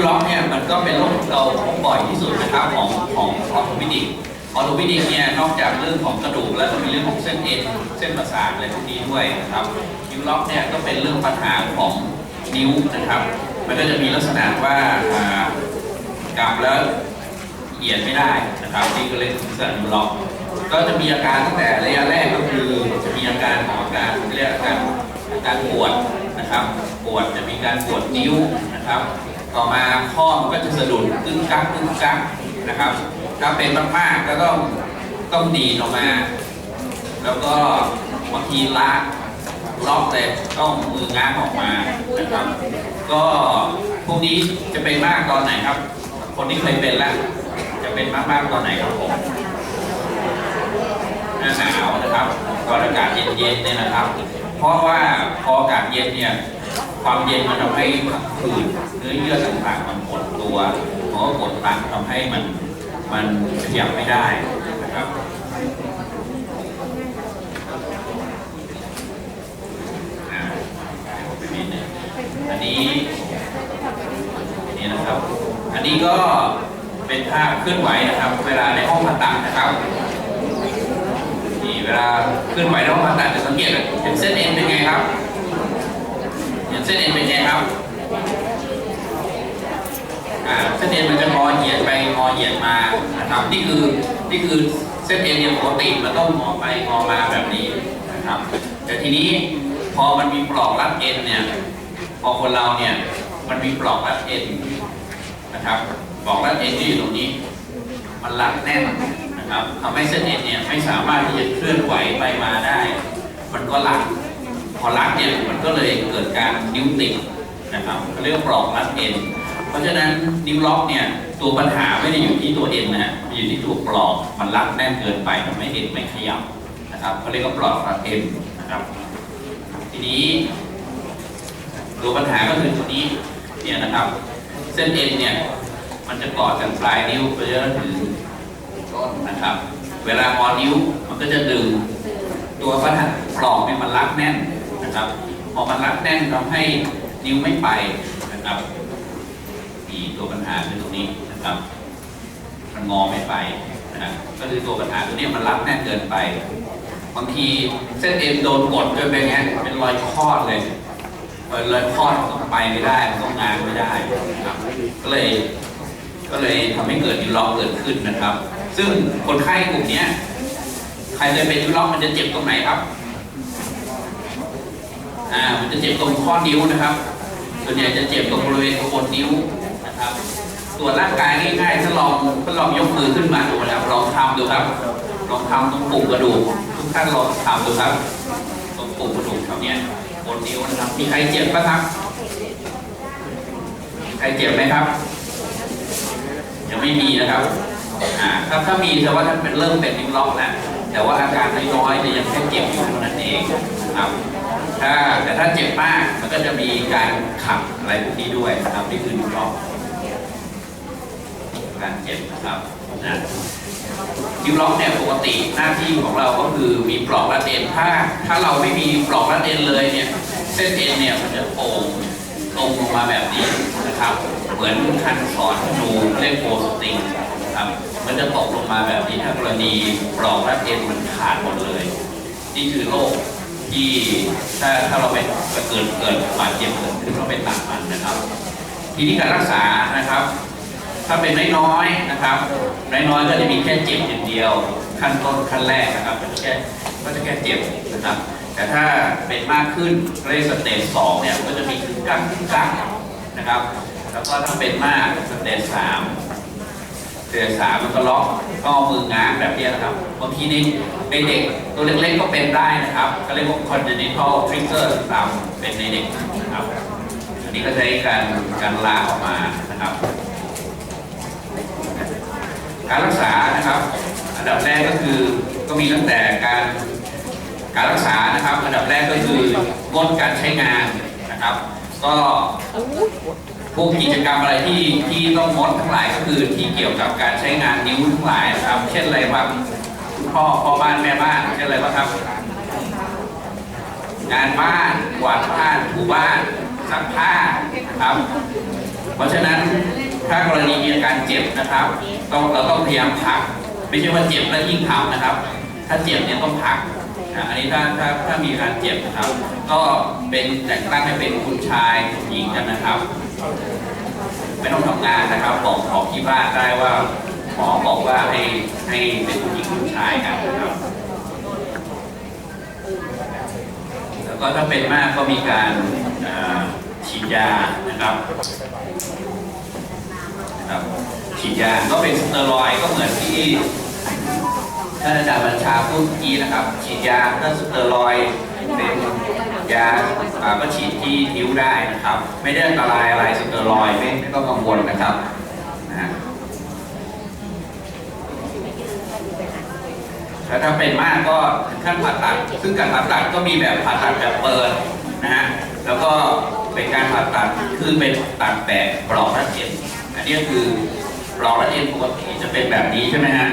วล็อกเนี่ยมันก็เป็นโรคเราพบบ่อยที่สุดนะครับของของออร์โทปิดิกออร์โทปิดิกเนี่ยนอกจากเรื่องของกระดูกแล้วก็มีเรื่องของเส้นเอ็นเส้นประสาทอะไรพวกนี้ด้วยนะครับนิวล็อกเนี่ยก็เป็นเรื่องปัญหาของนิ้วนะครับ มันก็จะมีลักษณะว่าอ่ากำแล้วเหยียดไม่ได้นะครับที่ก็เรียกลักษณะนิวล็อกก็จะมีอาการตั้งแต่ระยะแรกก็คือจะมีอาการของอาการเรียกอาการอาการปวดนะครับ ปวดจะมีการปวดนิ้วนะครับ ต่อมาข้อมันก็จะสะดุดตึ้งกักตึ้งกักนะครับ ถ้าเป็นมากๆก็ต้องต้องดีดออกมา แล้วก็บางทีลากล็อกเลยต้องมือง้างออกมานะครับ ก็พวกนี้จะเป็นมากตอนไหนครับ คนที่เคยเป็นแล้วจะเป็นมากๆตอนไหนครับผมหน้าหนาวนะครับตอนอากาศเย็นๆเนี่ยนะครับ เพราะว่าพออากาศเย็นเนี่ย ความเย็นมันทำให้ผังผืดเนื้อเยื่อต่างๆมันหดตัวเพราะว่ากดตันทำให้มันมันขยับไม่ได้นะครับอันนี้อันนี้นะครับ อันนี้ก็เป็นท่าเคลื่อนไหวนะครับ เวลาในห้องผ่าตัดนะครับนี่เวลาเคลื่อนไหวในห้องผ่าตัดจะสังเกตเห็นเส้นเอ็นเป็นไงครับ เห็นเส้นเอ็นเป็นไงครับอ่าเส้นเอ็นมันจะงอเหยียดไปงอเหยียดมานะครับนี่คือนี่คือเส้นเอ็นเนี่ยปกติมันต้องงอไปงอมาแบบนี้นะครับ แต่ทีนี้พอมันมีปลอกรัดเอ็นเนี่ยพอคนเราเนี่ยมันมีปลอกรัดเอ็นนะครับปลอกรัดเอ็นที่อยู่ตรงนี้ มันรัดแน่นนะครับทำให้เส้นเอ็นเนี่ยไม่สามารถที่จะเคลื่อนไหวไปมาได้ มันก็รัด พอรัดเนี่ยมันก็เลยเกิดการนิ้วติดนะครับเขาเรียกว่าปลอกรัดเอ็นเพราะฉะนั้นนิ้วล็อกเนี่ยตัวปัญหาไม่ได้อยู่ที่ตัวเอ็นนะฮะมันอยู่ที่ตัวปลอกมันรัดแน่นเกินไปทำให้เอ็นไม่ขยับนะครับเขาเรียกว่าปลอกรัดเอ็นนะครับทีนี้ตัวปัญหาก็คือตัวนี้เนี่ยนะครับ เส้นเอ็นเนี่ยมันจะเกาะจากปลายนิ้วไปจนถึงต้นนะครับ เวลางอนิ้วมันก็จะดึงตัวพระหัตถ์ปลอกเนี่ยมันรัดแน่น นะครับ พอมันรัดแน่นทำให้นิ้วไม่ไปนะครับมีตัวปัญหาคือตรงนี้นะครับ มันงอไม่ไปนะครับก็คือตัวปัญหาตัวนี้มันรัดแน่นเกินไป บางทีเส้นเอ็นโดนกดจนเป็นไงเป็นรอยคลอดเลยเออรอยคลอดมันไปไม่ได้มันก็งานไม่ได้นะครับ ก็เลยก็เลยทำให้เกิดนิ้วล็อกเกิดขึ้นนะครับ ซึ่งคนไข้กลุ่มนี้ใครเคยเป็นนิ้วล็อกมันจะเจ็บตรงไหนครับ อ่ามันจะเจ็บตรงข้อนิ้วนะครับ ส่วนใหญ่จะเจ็บตรงบริเวณโคนนิ้วนะครับส่วนร่างกายง่ายๆถ้าลองถ้าลองยกมือขึ้นมาดูนะครับลองทำดูครับลองทำตรงปุ่มกระดูกทุกท่านลองทำดูครับตรงปุ่มกระดูกแถวนี้บนนิ้วนะครับมีใครเจ็บปะครับใครเจ็บไหมครับยังไม่มีนะครับอ่าถ้าถ้ามีแต่ว่าท่านเป็นเริ่มเป็นนิ้วล็อกแล้วแต่ว่าอาการน้อยๆเนี่ยยังแค่เจ็บอยู่เท่านั้นเองครับ ถ้าแต่ถ้าเจ็บมากมันก็จะมีการขับอะไรพวกนี้ด้วยนะครับนี่คือนิ้วล็อกการเจ็บนะครับนะนิ้วล็อกเนี่ยปกติหน้าที่ของเราก็คือมีปลอกรัดเอ็นถ้าถ้าเราไม่มีปลอกรัดเอ็นเลยเนี่ยเส้นเอ็นเนี่ยมันจะโป่งตรงลงมาแบบนี้นะครับ เหมือนคันสอนนูเล่นโปสติงครับมันจะตกลงมาแบบนี้ถ้ากรณีปลอกรัดเอ็นมันขาดหมดเลย นี่คือโรค ที่ถ้าถ้าเราไปเกิดเกิดบาดเจ็บเกิดขึ้นเราไปตัดมันนะครับ ทีนี้การรักษานะครับ ถ้าเป็นน้อยๆนะครับน้อยๆก็จะมีแค่เจ็บอย่างเดียว ขั้นต้นขั้นแรกนะครับก็จะแค่ก็จะแค่เจ็บนะครับ แต่ถ้าเป็นมากขึ้นเรียกสเตจสองเนี่ยก็จะมีขึ้นกั้งขึ้นกั้งนะครับ แล้วก็ถ้าเป็นมากสเตจสาม เตจสามมันก็ล็อกก็เอามือง้างแบบนี้นะครับบางทีในในเด็กตัวเล็กๆก็เป็นได้นะครับ ก็เรียกว่า congenital trigger ตามเป็นในเด็กนะครับ อันนี้ก็ใช้การการลากออกมานะครับ การรักษานะครับ อันดับแรกก็คือก็มีตั้งแต่การการรักษานะครับ อันดับแรกก็คืองดการใช้งานนะครับ ก็ พวกกิจกรรมอะไรที่ที่ต้องงดทั้งหลายก็คือที่เกี่ยวกับการใช้งานนิ้วทั้งหลายนะครับ เช่นอะไรบ้างพ่อพ่อบ้านแม่บ้านเช่นอะไรบ้างครับ งานบ้านกวาดบ้านถูบ้านซักผ้าครับ เพราะฉะนั้นถ้ากรณีมีอาการเจ็บนะครับต้องเราต้องพยายามพัก ไม่ใช่ว่าเจ็บแล้วยิ่งทำนะครับ ถ้าเจ็บเนี่ยต้องพักอันนี้ถ้าถ้าถ้ามีอาการเจ็บนะครับ ก็เป็นแต่งตั้งให้เป็นคุณชายคุณหญิงกันนะครับ ไม่ต้องทำงานนะครับ บอกบอกที่บ้านได้ว่าหมอบอกว่าให้ให้เป็นผู้หญิงผู้ชายกันนะครับ แล้วก็ถ้าเป็นมากก็มีการฉีดยานะครับนะครับฉีดยาก็เป็นสเตียรอยก็เหมือนที่ท่านอาจารย์บัญชาพูดเมื่อกี้นะครับ ฉีดยาถ้าสเตียรอย เป็นยาก็ฉีดที่นิ้วได้นะครับ ไม่ได้อันตรายอะไรสเตียรอยไม่ไม่ต้องกังวลนะครับนะแล้วถ้าเป็นมากก็ถึงขั้นผ่าตัด ซึ่งการผ่าตัดก็มีแบบผ่าตัดแบบเปิดนะฮะแล้วก็เป็นการผ่าตัดคือเป็นตัดแบบปลอกรัดเอ็นอันนี้ก็คือปลอกรัดเอ็นปกติจะเป็นแบบนี้ใช่ไหมฮะ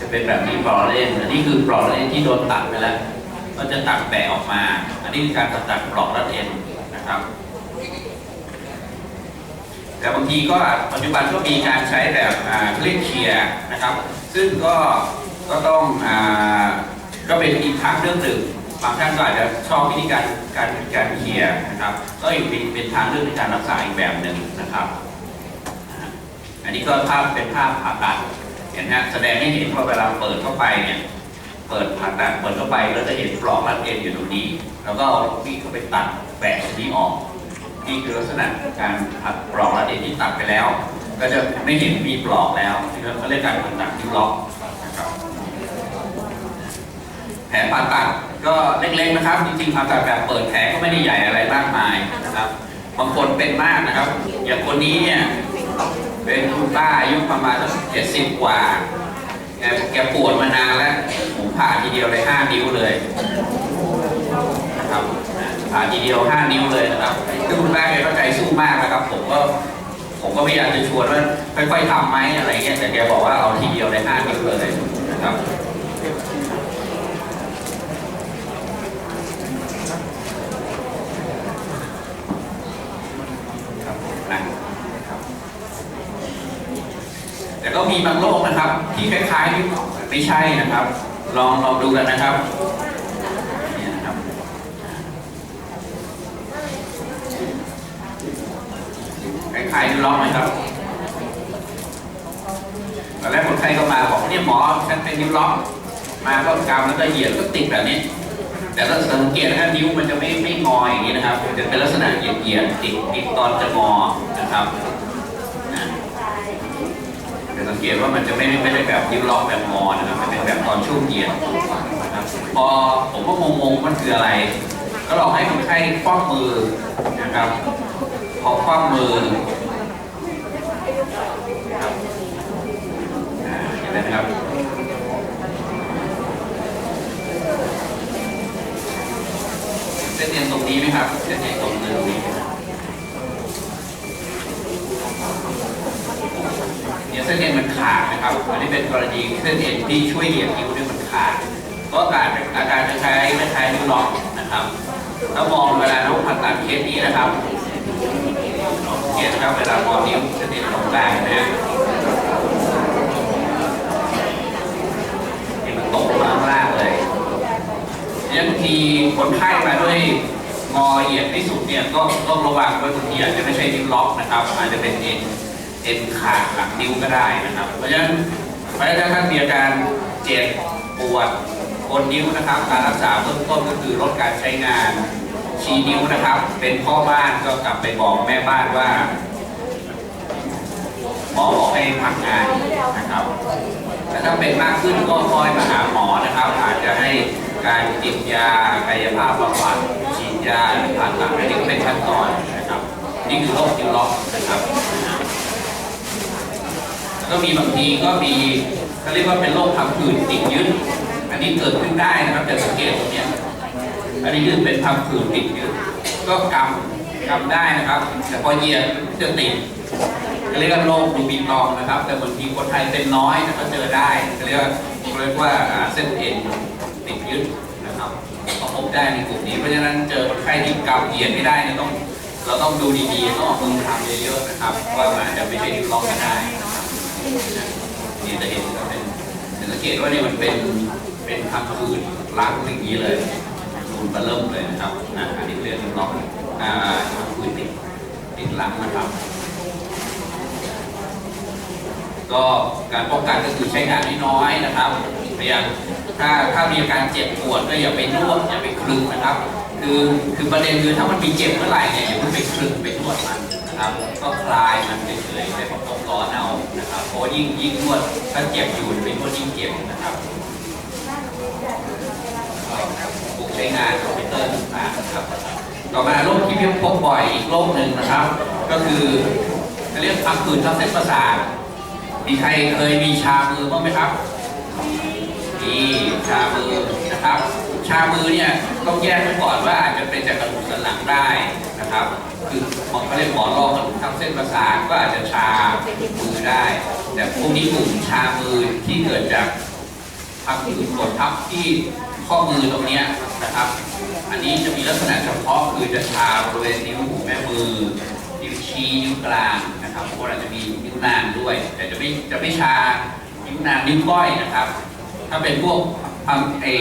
จะเป็นแบบนี้ปลอกรัดเอ็นอันนี้คือปลอกรัดเอ็นที่โดนตัดไปแล้ว ก็จะตัดแบะออกมา อันนี้คือการผ่าตัดปลอกรัดเอ็นนะครับ แต่บางทีก็ปัจจุบันก็มีการใช้แบบเคลียเคลียร์นะครับ ซึ่งก็ก็ต้องอก็เป็นอีกทางเรื่องหนึ่งบางท่านก็อาจจะชอบวิธีการการการเคลียร์นะครับ ก็อีกเป็นเป็นทางเรื่องในการรักษาอีกแบบหนึ่งนะครับ อันนี้ก็ภาพเป็นภาพผ่าตัดเห็นไหมแสดงให้เห็นว่าเวลาเปิดเข้าไปเนี่ย เปิดผ่าตัดเปิดเข้าไปเราจะเห็นปลอกรัดเอ็นอยู่ตรงนี้ แล้วก็เอามีดเข้าไปตัดแบะตรงนี้ออก นี่คือลักษณะการตัดปลอกรัดเอ็นที่ตัดไปแล้ว ก็จะไม่เห็นมีปลอกแล้วที่เขาเรียกการผ่าตัดที่ล็อกนะครับแผลผ่าตัดก็เล็กๆนะครับ จริงๆผ่าตัดแบบเปิดแผลก็ไม่ได้ใหญ่อะไรมากมายนะครับบางคนเป็นมากนะครับ อย่างคนนี้เนี่ยเป็นคุณป้าอายุประมาณสักเจ็ดสิบกว่า แกแกปวดมานานแล้วผมผ่าทีเดียวเลยห้านิ้วเลยนะครับผ่าทีเดียวห้านิ้วเลยนะครับคือคุณแม่แกก็ใจสู้มากนะครับ ผมก็ผมก็พยายามจะชวนว่าค่อยๆทำไหมอะไรเงี้ยแต่แกบอกว่าเอาทีเดียวเลย5นิ้วเลยนะครับ แต่ก็มีบางโรคนะครับ ที่คล้ายๆที่ไม่ใช่นะครับ ลองลองดูกันนะครับนี่ยนะครับ คล้ายๆนิ้วล็อกไหมครับตอนแรกคนไข้ก็มาบอกเนี่ยหมอฉันเป็นนิ้วล็อก มาก็กำแล้วก็เหยียดก็ติดแบบนี้แต่ถ้าสังเกตนะครับนิ้วมันจะไม่ไม่งออย่างนี้นะครับ จะเป็นลักษณะเหยียดเหยียดๆติดติดตอนจะงอนะครับ สังเกตว่ามันจะไม่ได้ไม่ได้แบบนิ้วล็อแบบงอนะครับมันเป็นแบบตอนช่วงเหยียดนะครับพอผมก็งงๆมันคืออะไร ก็ลองให้คนไข้คว่ำมือนะครับพอคว่ำมือเห็นไหมครับเส้นเอ็นตรงนี้ไหมครับเส้นเอ็นตรงนี้ เนี่ยเส้นเอ็นมันขาดนะครับ อันนี้เป็นกรณีเส้นเอ็นที่ช่วยเหยียดนิ้วเนี่ยมันขาด ก็อาการอาการจะใช้ไม่ใช้นิ้วล็อกนะครับถ้ามองเวลาน้องผ่าตัดเคสนี้นะครับเขียนครับเวลามองนิ้วจะติดตรงกลางนะฮะนี่มันตกมาข้างล่างเลยยบางทีคนไข้มาด้วยงอเหยียดที่สุดเนี่ยก็ต้องระวังว่าบางทีอาจจะไม่ใช่นิ้วล็อกนะครับ อาจจะเป็นเอ็น เอ็นขาดหลังนิ้วก็ได้นะครับ เพราะฉะนั้นเพราะฉะนั้นถ้าท่านมีอาการเจ็บปวดบนนิ้วนะครับ การรักษาเบื้องต้นก็คือลดการใช้งาน ชี้นิ้วนะครับ เป็นพ่อบ้านก็กลับไปบอกแม่บ้านว่าหมอบอกให้พักงานนะครับแต่ถ้าเป็นมากขึ้นก็คอยมาหาหมอนะครับ อาจจะให้การติดยากายภาพบำบัดฉีดยาหรือผ่าตัดอันนี้ก็เป็นขั้นตอนนะครับ นี่คือโรคนิ้วล็อกนะครับ ก็มีบางทีก็มีเขาเรียกว่าเป็นโรคพังผืดติดยึด อันนี้เกิดขึ้นได้นะครับแต่สังเกตตรงเนี้ยอันนี้คือเป็นพังผืดติดยึด ก็กำกำได้นะครับ แต่พอเหยียดจะติดเรียกว่าโรคดูบีตองนะครับ แต่บางทีคนไทยเป็นน้อยแต่ก็เจอได้เรียกว่าเรียกว่าเส้นเอ็นติดยึดนะครับก็พบได้ในกลุ่มนี้ เพราะฉะนั้นเจอคนไข้ที่กำเหยียดไม่ได้เนี่ยต้อง เราต้องดูดีๆต้องเอามือทำเยอะๆนะครับว่ามันจะไม่ใช่นิ้วล็อกก็ได้ นี่จะเห็นว่าเป็นสังเกตว่าเนี่ยมันเป็นเป็นทำคืนล้างอย่างนี้เลยนูนมาเริ่มเลยนะครับอ่าอันนี้เรียกนิ้วล็อกอ่าทำคืนติดติดล้างนะครับ ก็การป้องกันก็คือใช้งานน้อยๆนะครับพยายามถ้าถ้ามีอาการเจ็บปวดก็อย่าไปนวดอย่าไปคลึงนะครับ คือคือประเด็นคือถ้ามันมีเจ็บเมื่อไหร่เนี่ยอย่าเพิ่งไปคลึงไปนวดมัน นะครับก็คลายมันเฉยๆไปประกอบร้อนเอานะครับเพราะยิ่งยิ่งนวดถ้าเจ็บอยู่ไปนวดยิ่งเจ็บนะครับปลูกใช้งานคอมพิวเตอร์ต่างๆนะครับ ต่อมาโรคที่พบบ่อยอีกโรคหนึ่งนะครับ ก็คือเรียกพังผืดทับเส้นประสาทมีใครเคยมีชามือบ้างไหมครับมีชามือนะครับ ชามือเนี่ยต้องแยกไว้ก่อนว่าอาจจะเป็นจากกระดูกสันหลังได้นะครับ เขาเรียกหมอนรองกระดูกทับเส้นประสาทก็อาจจะชามือได้ แต่พวกนี้กลุ่มชามือที่เกิดจากพังผืดกดทับที่ข้อมือตรงนี้นะครับ อันนี้จะมีลักษณะเฉพาะคือจะชาบริเวณนิ้วแม่มือนิ้วชี้นิ้วกลางนะครับพราะเราจะมีนิ้วนางด้วย แต่จะไม่จะไม่ชานิ้วนางนิ้วก้อยนะครับ ถ้าเป็นพวกทำไอ้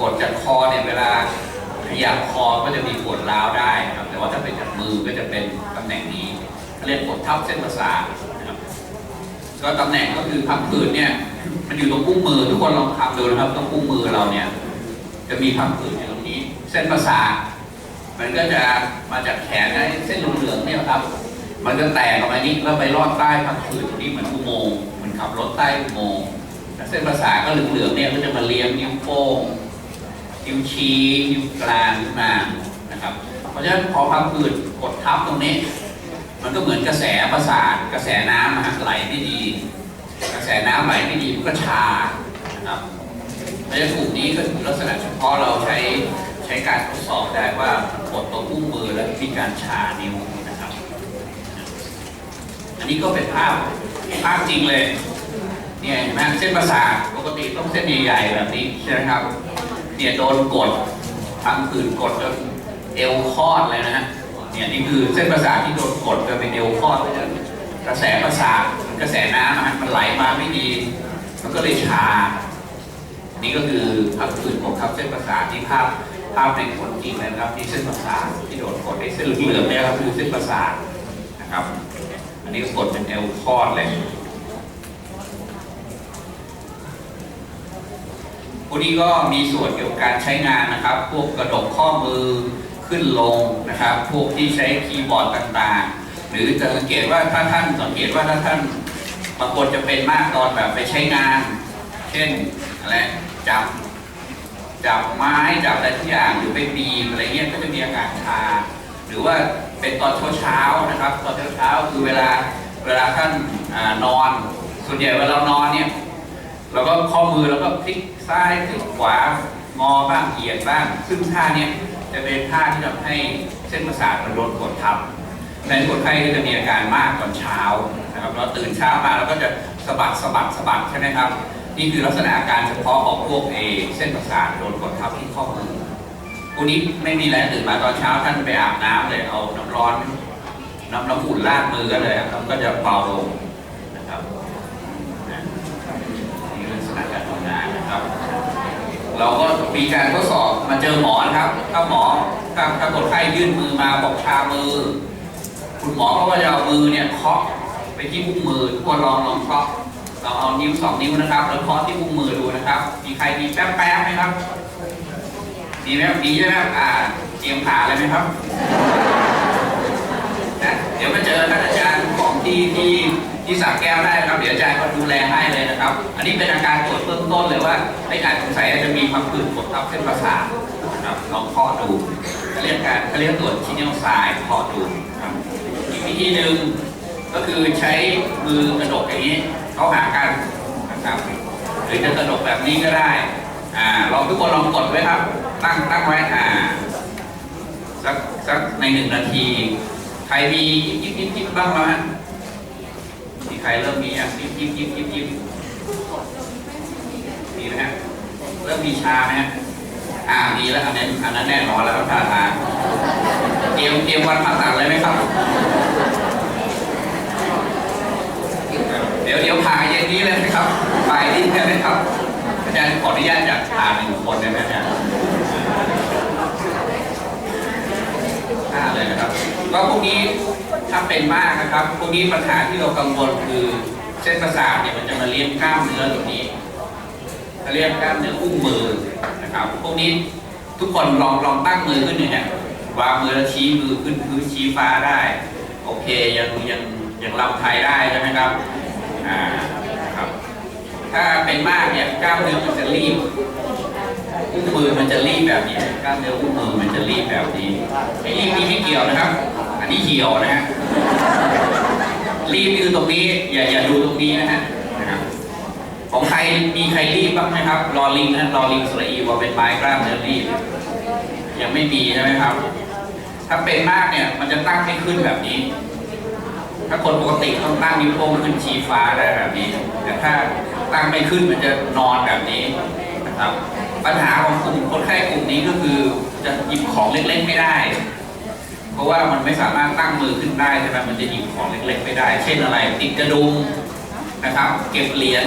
กดจากคอเนี่ยเวลา ขยับคอก็จะมีปวดร้าวได้นะครับแต่ว่าถ้าเป็นจากมือก็จะเป็นตำแหน่งนี้เรียกกดทับเส้นประสาทนะครับก็ตำแหน่งก็คือพับผืดเนี่ย มันอยู่ตรงกุ้งมือทุกคนลองทำดูนะครับตรงกุ้งมือเราเนี่ย จะมีพับผืดอยู่ตรงนี้ เส้นประสาทมันก็จะมาจากแขนไอ้เส้นเหลืองๆเนี่ยครับ มันจะแตกออกมานี้แล้วไปลอดใต้พังผืดตรงนี้เหมือนอุโมงค์เหมือนขับรถใต้อุโมงค์แล้วเส้นประสาทก็เหลืองๆเนี่ยก็จะมาเลี้ยงนิ้วโป้ง นิ้วชี้นิ้วกลางนิ้วนางนะครับ เพราะฉะนั้นพอพังผืดกดทับตรงนี้ มันก็เหมือนกระแสประสาทกระแสน้ำอะไหลไม่ดี กระแสน้ำไหลไม่ดีมันก็ชานะครับในกลุ่มนี้ก็คือลักษณะเฉพาะเราใช้ใช้การทดสอบได้ว่ากดตรงอุ้งมือแล้วมีการชานิ้วนะครับ อันนี้ก็เป็นภาพภาพจริงเลยเนี่ยเห็นไหมเส้นประสาทปกติต้องเส้นใหญ่ๆแบบนี้ใช่ไหมครับ เนี่ยโดนกดทางคืนกดจนเอวคลอดเลยนะฮะ เนี่ยนี่คือเส้นประสาทที่โดนกดจนเป็นเอวคลอดเลยนะกระแสประสาทกระแสน้ำมันไหลมาไม่ดี มันก็เลยชา นี่ก็คือพับผืดของทับเส้นประสาทที่ภาพภาพในคนจริงนะครับที่เส้นประสาทที่โดนกดไอ้เส้นเหลืองเนี่ยครับคือเส้นประสาทนะครับ อันนี้ก็กดเป็นเอวคลอดเลย วกนี้ก็มีส่วนเกี่ยวกับการใช้งานนะครับ พวกกระดกข้อมือขึ้นลงนะครับ พวกที่ใช้คีย์บอร์ดต่างๆ หรือจะสังเกตว่าถ้าท่านสังเกตว่าถ้าท่านบางคนจะเป็นมากตอนแบบไปใช้งาน เช่นอะไรจับจับไม้จับอะไรทุกอย่างหรือไปบีบอะไรเงี้ยก็จะมีอาการชาหรือว่าเป็นตอนเช้าเช้านะครับ ตอนเช้าเช้าคือเวลาเวลาท่านอนอนส่วนใหญ่เวลาเรานอนเนี่ย เราก็ข้อมือเราก็พลิกซ้ายพลิกขวางอบ้างเหยียดบ้าง ซึ่งท่าเนี้ยจะเป็นท่าที่ทำให้เส้นประสาทมันโดนกดทับในคนไข้ก็จะมีอาการมากตอนเช้านะครับเราตื่นเช้ามาเราก็จะสะบัดสะบัดสะบัดใช่ไหมครับ นี่คือลักษณะอาการเฉพาะของพวกเอเส้นประสาทโดนกดทับที่ข้อมือพวกนี้ไม่มีอะไรตื่นมาตอนเช้าท่านไปอาบน้ำเลยเอาน้ำร้อน น้ำน้ำอุ่นลาดมือก็เลยครับก็จะเบาลงนะครับ อลักษณะการทำงานนะครับ เราก็มีการทดสอบมาเจอหมอนะครับ ถ้าหมอถ้าถ้าคนไข้ยื่นมือมาบอกชามือ คุณหมอก็จะเอามือเนี่ยเคาะไปที่อุ้งมือทุกคนลองลองเคาะเราเอานิ้วสองนิ้วนะครับแล้วเคาะที่อุ้งมือดูนะครับ มีใครมีแป๊บแป๊บๆไหมครับมีไหมมีใช่ไหมอ่าเตรียมผ่าเลยไหมครับนะเดี๋ยวมาเจอท่านอาจารย์ของที่ที่ ที่สระแก้วได้นะครับ เดี๋ยวอาจารย์ก็ดูแลให้เลยนะครับ อันนี้เป็นอาการตรวจเบื้องต้นเลยว่าไอ้การสงสัยอาจจะมีความผืดกดทับเส้นประสาทนะครับลองเคาะดูเขาเรียกการเขาเรียกตรวจชิ้นนิ้วซ้ายเคาะดูครับอีกวิธีหนึ่งก็คือใช้มือกระดกอย่างนี้เขาหากันนะครับหรือจะกระดกแบบนี้ก็ได้อ่าลองทุกคนลองกดไว้ครับ ตั้งตั้งไว้อ่าสักสักในหนึ่งนาที ใครมียิบยิบยิบบ้างไหมฮะ ครเริ่มมีอะยิ้มยิ้มยิ้มยิ้มยิ้มมีไหมฮะเริ่มมีชาไหมฮะอ่ามีแล้วอันนั้นอันนั้นแน่นอนแล้วครับตาตาเตรียมเตรียมวันผ่าตัดเลยไหมครับ เดี๋ยวเดี๋ยวผ่าเย็นนี้เลยนะครับไปนี่เลยนะครับอาจารย์ขออนุญาตจากผ่าหนึ่งคนได้ไหมอาจารย์ผ่าเลยนะครับก็พรุ่งนี้ ถ้าเป็นมากนะครับพวกนี้ปัญหาที่เรากังวลคือเส้นประสาทเนี่ยมันจะมาเลี้ยงกล้ามเนื้อตรงนี้เขาเรียกกล้ามเนื้ออุ้งมือนะครับพวกนี้ทุกคนลองลองตั้งมือขึ้นอย่างเงี้ยวางมือแล้วชี้มือขึ้นพื้นชี้ฟ้าได้ โอเคยังยังยังลำไทยได้ใช่ไหมครับอ่าครับ ถ้าเป็นมากเนี่ยกล้ามเนื้อมันจะรีบอุ้งมือมันจะรีบแบบนี้กล้ามเนื้ออุ้งมือมันจะรีบแบบนี้ไอ้รีบนี่ไม่เกี่ยวนะครับ อันนี้เหี่ยวนะฮะรีบคือตรงนี้ อย่าอย่าดูตรงนี้นะฮะของใครมีใครรีบบ้างไหมครับ รอลิงนะรอลิงสระอีว่าเป็นไม้กล้ามเนื้อรีบยังไม่มีใช่ไหมครับ ถ้าเป็นมากเนี่ยมันจะตั้งไม่ขึ้นแบบนี้ ถ้าคนปกติต้องตั้งนิ้วโป้งขึ้นชี้ฟ้าได้แบบนี้ แต่ถ้าตั้งไม่ขึ้นมันจะนอนแบบนี้นะครับ ปัญหาของกลุ่มคนไข้กลุ่มนี้ก็คือจะหยิบของเล็กๆไม่ได้ เพราะว่ามันไม่สามารถตั้งมือขึ้นได้ใช่ไหมมันจะหยิบของเล็กๆไม่ได้ เช่นอะไร ติดกระดุมนะครับ เก็บเหรียญ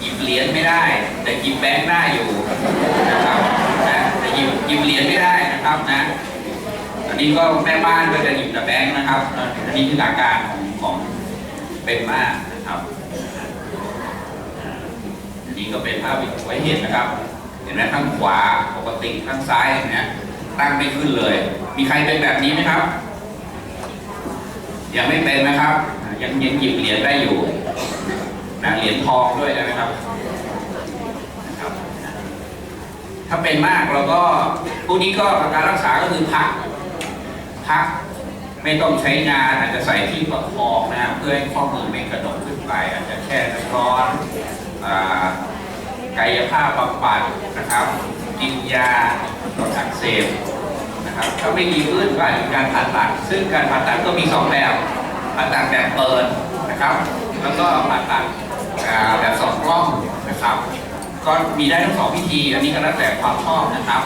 หยิบเหรียญไม่ได้ แต่หยิบแบงค์ได้อยู่นะครับนะแต่หยิบหยิบเหรียญไม่ได้นะครับนะอันนี้ก็แม่บ้านก็จะหยิบแต่แบงค์นะครับอันนี้คืออาการของของเป็นมากนะครับอันนี้ก็เป็นภาพไว้เห็นนะครับ เห็นไหมข้างขวาปกติข้างซ้ายเห็นไหม ตั้งไม่ขึ้นเลย มีใครเป็นแบบนี้ไหมครับ ยังไม่เป็นนะครับ ยังยังหยิบเหรียญได้อยู่นะเหรียญทองด้วยนะครับถ้าเป็นมากเราก็พวกนี้ก็การรักษาก็คือพัก พักไม่ต้องใช้งานอาจจะใส่ที่ประคองนะเพื่อให้ข้อมือไม่กระดกขึ้นไป อาจจะแช่น้ำร้อนกายภาพบำบัดนะครับกินยาลดอักเสบ นะครับถ้าไม่ดีขึ้นก็อาจจะการผ่าตัด ซึ่งการผ่าตัดก็มีสองแบบผ่าตัดแบบเปิดนะครับ แล้วก็ผ่าตัดแบบสองกล้องนะครับ ก็มีได้ทั้งสองวิธี อันนี้ก็แล้วแต่ความชอบนะครับ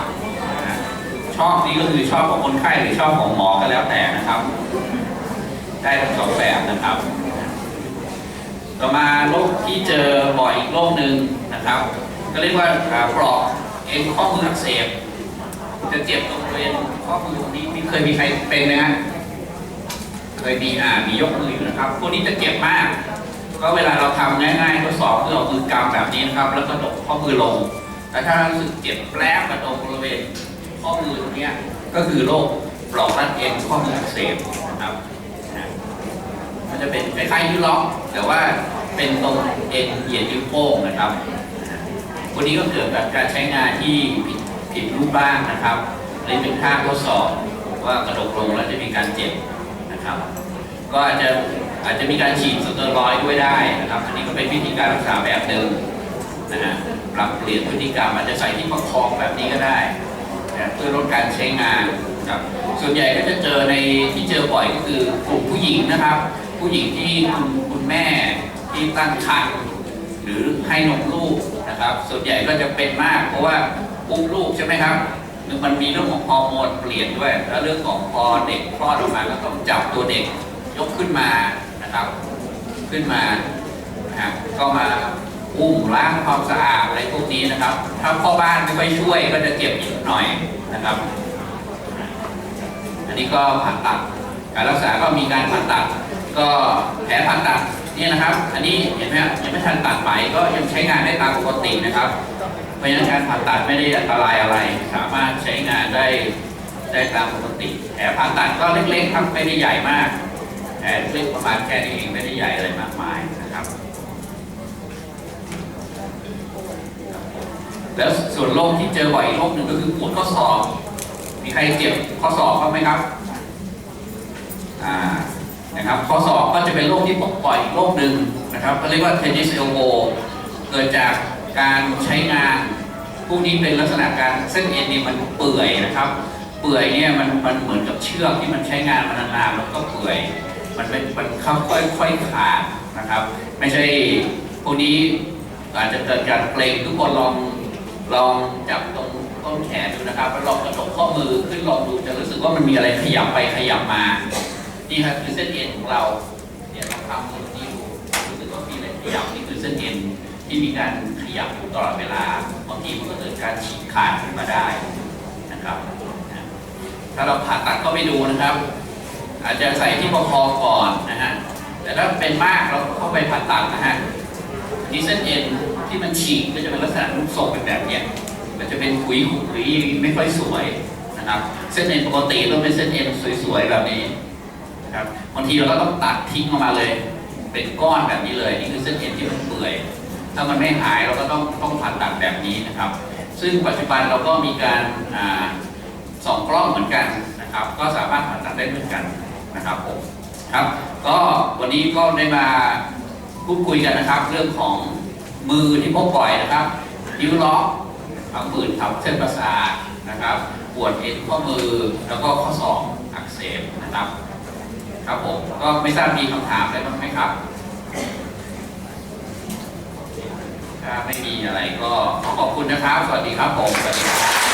ชอบนี่ก็คือชอบของคนไข้หรือชอบของหมอก็แล้วแต่นะครับ ได้ทั้งสองแบบนะครับ ต่อมาโรคที่เจอบ่อยอีกโรคหนึ่งนะครับ ก็เรียกว่าอ่าปลอกเอ็นข้อมืออักเสบ จะเจ็บตรงบริเวณข้อมือตรงนี้มีเคยมีใครเป็นไหมฮะเคยมีอ่ามียกมืออยู่นะครับพวกนี้จะเจ็บมาก ก็เวลาเราทำง่ายๆทดสอบคือเอามือกำแบบนี้นะครับ แล้วก็ดกข้อมือลง แต่ถ้ารู้สึกเจ็บแปลบกระตรงบริเวณข้อมือตรงเนี้ยก็คือโรคปลอกรัดเอ็นข้อมืออักเสบนะครับมันจะเป็นคล้ายๆนิ้วล็อกแต่ว่าเป็นตรงเอ็นเหยียดนิ้วโป้งนะครับวันนี้ก็เกิดจากการใช้งานที่ผิด ผิดรูปบ้างนะครับเลยเป็นท่าทดสอบว่ากระดกลงแล้วจะมีการเจ็บนะครับ ก็อาจจะอาจจะมีการฉีดสเตียรอยด์ด้วยได้นะครับ อันนี้ก็เป็นวิธีการรักษาแบบหนึ่งนะฮะปรับเปลี่ยนพฤติกรรมอาจจะใส่ที่ประคองแบบนี้ก็ได้นะเพื่อลดการใช้งานครับส่วนใหญ่ก็จะเจอในที่เจอบ่อยก็คือกลุ่มผู้หญิงนะครับ ผู้หญิงที่คุณคุณแม่ที่ตั้งครรภ์หรือให้นมลูกนะครับ ส่วนใหญ่ก็จะเป็นมากเพราะว่า อุ้มลูกใช่ไหมครับหรือมันมีเรื่องของฮอร์โมนเปลี่ยนด้วย แล้วเรื่องของพอเด็กคลอดออกมาก็ต้องจับตัวเด็กยกขึ้นมานะครับ ขึ้นมานะครับก็มาอุ้มล้างความสะอาดอะไรพวกนี้นะครับ ถ้าพ่อบ้านไม่ค่อยช่วยก็จะเจ็บอีกหน่อยนะครับ อันนี้ก็ผ่าตัดการรักษาก็มีการผ่าตัด ก็แผลผ่าตัดเนี่ยนะครับ อันนี้เห็นไหมยังไม่ทันตัดไหมก็ยังใช้งานได้ตามปกตินะครับ ราะฉะนั้นการผ่าตัดไม่ได้อันตรายอะไร สามารถใช้งานได้ได้ตามปกติแผลผ่าตัดก็เล็กๆครับไม่ได้ใหญ่มากแผลเล็กประมาณแค่นี้เองไม่ได้ใหญ่อะไรมากมายนะครับ แล้วส่วนโรคที่เจอบ่อยโรคหนึ่งก็คือปวดข้อศอกมีใครเจ็บข้อศอกบ้างไหมครับอ่านะครับข้อศอกก็จะเป็นโรคที่พบบ่อยโรคหนึ่งนะครับเขาเรียกว่า tennis elbow เกิดจากการใช้งาน พวกนี้เป็นลักษณะการเส้นเอ็นนี่มันเปื่อยนะครับ เปื่อยเนี่ยมันมันเหมือนกับเชือกที่มันใช้งานมานานๆแล้วก็เปื่อย มันเป็นมันค่อยค่อยๆขาดนะครับ ไม่ใช่พวกนี้อาจจะเกิดการเกรงทุกคนลองลองจับตรงต้นแขนดูนะครับแล้วลองกระดกข้อมือขึ้นลองดูจะรู้สึกว่ามันมีอะไรขยับไปขยับมานี่ครับคือเส้นเอ็นของเราเนี่ยลองทำตรงนี้ดูรู้สึกว่ามีอะไรขยับนี่คือเส้นเอ็นที่มีการ ขยับอยู่ตลอดเวลาบางทีมันก็เกิดการฉีกขาดขึ้นมาได้นะครับ ถ้าเราผ่าตัดเข้าไปดูนะครับ อาจจะใส่ที่ประคอก่อนนะฮะแต่ถ้าเป็นมากเราเข้าไปผ่าตัดนะฮะนี่เส้นเอ็นที่มันฉีกก็จะเป็นลักษณะรูปทรงเป็นแบบเนี้ยมันจะเป็นขุยขุยไม่ค่อยสวยนะครับ เส้นเอ็นปกติต้องเป็นเส้นเอ็นสวยๆแบบนี้นะครับบางทีเราก็ต้องตัดทิ้งออกมาเลย เป็นก้อนแบบนี้เลยนี่คือเส้นเอ็นที่มันเปื่อย ถ้ามันไม่หายเราก็ต้องต้องผ่าตัดแบบนี้นะครับ ซึ่งปัจจุบันเราก็มีการอ่าสองกล้องเหมือนกันนะครับ ก็สามารถผ่าตัดได้เหมือนกันนะครับผมครับก็วันนี้ก็ได้มาพูดคุยกันนะครับ เรื่องของมือที่พบบ่อยนะครับนิ้วล็อกทางมือทับเส้นประสาทนะครับปวดเอ็นข้อมือแล้วก็ข้อศอกอักเสบนะครับ ครับผมก็ไม่ทราบมีคำถามอะไรบ้างไหมครับ ถ้าไม่มีอะไรก็ขอขอบคุณนะครับ สวัสดีครับผม สวัสดีครับ